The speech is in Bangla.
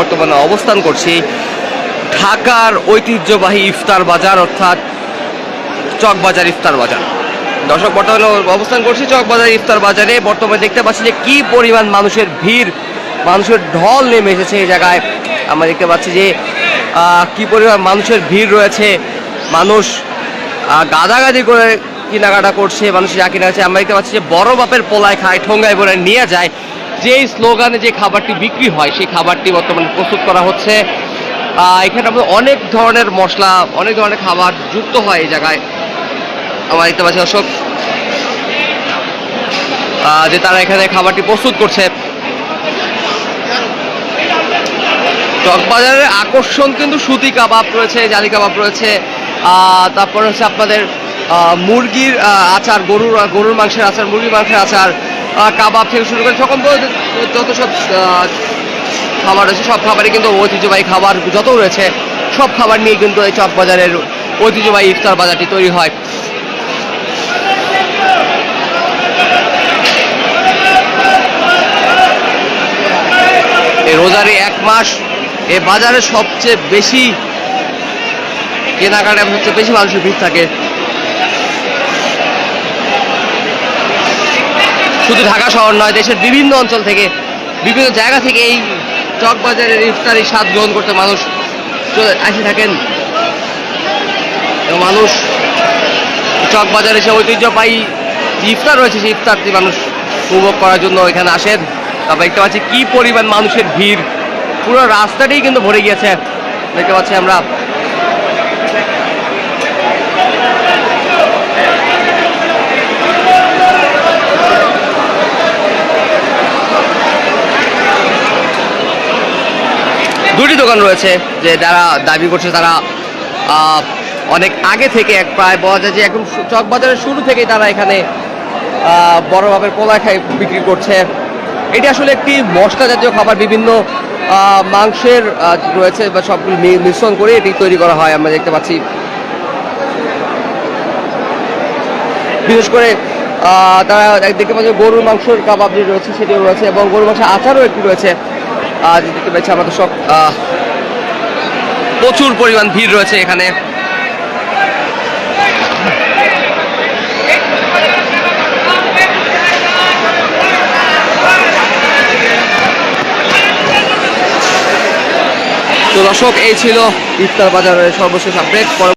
বর্তমানে অবস্থান করছি ঢাকার ঐতিহ্যবাহী ইফতার বাজার, অর্থাৎ চকবাজার ইফতার বাজার। দর্শক, বর্তমানে অবস্থান করছি চকবাজার ইফতার বাজারে। বর্তমানে দেখতে পাচ্ছি যে কি পরিমাণ মানুষের ভিড়, মানুষের ঢল নেমে এসেছে এই জায়গায়। আমরা দেখতে পাচ্ছি যে কি পরিমাণ মানুষের ভিড় রয়েছে। মানুষ গাদাগাদি করে কেনাকাটা করছে, মানুষ যা কিনা আছে আমরা দেখতে পাচ্ছি যে বড় বাপের পোলায় খায় ঠোঙ্গায় বলে নিয়ে যায়। যেই স্লোগানে যে খাবারটি বিক্রি হয় সেই খাবারটি বর্তমানে প্রস্তুত করা হচ্ছে। এখানে অনেক ধরনের মশলা অনেক ধরনের খাবার যুক্ত হয় এই জায়গায়। আমার দেখতে পাচ্ছি আহ, যে তারা এখানে খাবারটি প্রস্তুত করছে। চকবাজারের আকর্ষণ কিন্তু সুতি কাবাব রয়েছে জালি কাবাব রয়েছে। তারপর হচ্ছে আপনাদের মুরগির আচার গরুর গরুর মাংসের আচার মুরগির মাংসের আচার। কাবাব থেকে শুরু করে সকল যত সব খাবার রয়েছে, সব খাবারই কিন্তু ঐতিহ্যবাহী খাবার যত রয়েছে, সব খাবার নিয়ে কিন্তু এই চকবাজারের ঐতিহ্যবাহী ইফতার বাজারটি তৈরি হয়। রোজারে এক মাস, এ বাজারে সবচেয়ে বেশি কেনাকাটা সবচেয়ে বেশি মানুষের ভিড় থাকে। শুধু ঢাকা শহর নয়, দেশের বিভিন্ন অঞ্চল থেকে, বিভিন্ন জায়গা থেকে এই চকবাজারের ইফতারি স্বাদ গ্রহণ করতে মানুষ চলে আসে থাকেন। মানুষ চকবাজারে সে ঐতিহ্যবাহী যে ইফতার রয়েছে, সেই ইফতারটি মানুষ উপভোগ করার জন্য এখানে আসেন। তবে দেখতে পাচ্ছি কি পরিমাণ মানুষের ভিড়। পুরো রাস্তাটাই কিন্তু ভরে গিয়েছে। দেখতে পাচ্ছি আমরা দোকান রয়েছে যে যারা দাবি করছে তারা অনেক আগে থেকে এক প্রায় বলা যায় যে সু- চকবাজারের শুরু থেকেই তারা এখানে আহ, বড় ভাবের পোলা খাই বিক্রি করছে। এটি আসলে একটি মশলা জাতীয় খাবার বিভিন্ন মাংসের রয়েছে বা সবগুলো মিশ্রণ করে এটি তৈরি করা হয় আমরা দেখতে পাচ্ছি। বিশেষ করে তারা দেখতে পাচ্ছি গরুর মাংসের কাবাব যে রয়েছে সেটিও রয়েছে এবং গরুর মাংসের আচারও একটু রয়েছে। দেখতে পাচ্ছি আমাদের সব প্রচুর পরিমাণ ভিড় রয়েছে এখানে। তো দর্শক এই ছিল ইফতার বাজারের সর্বশেষ আপডেট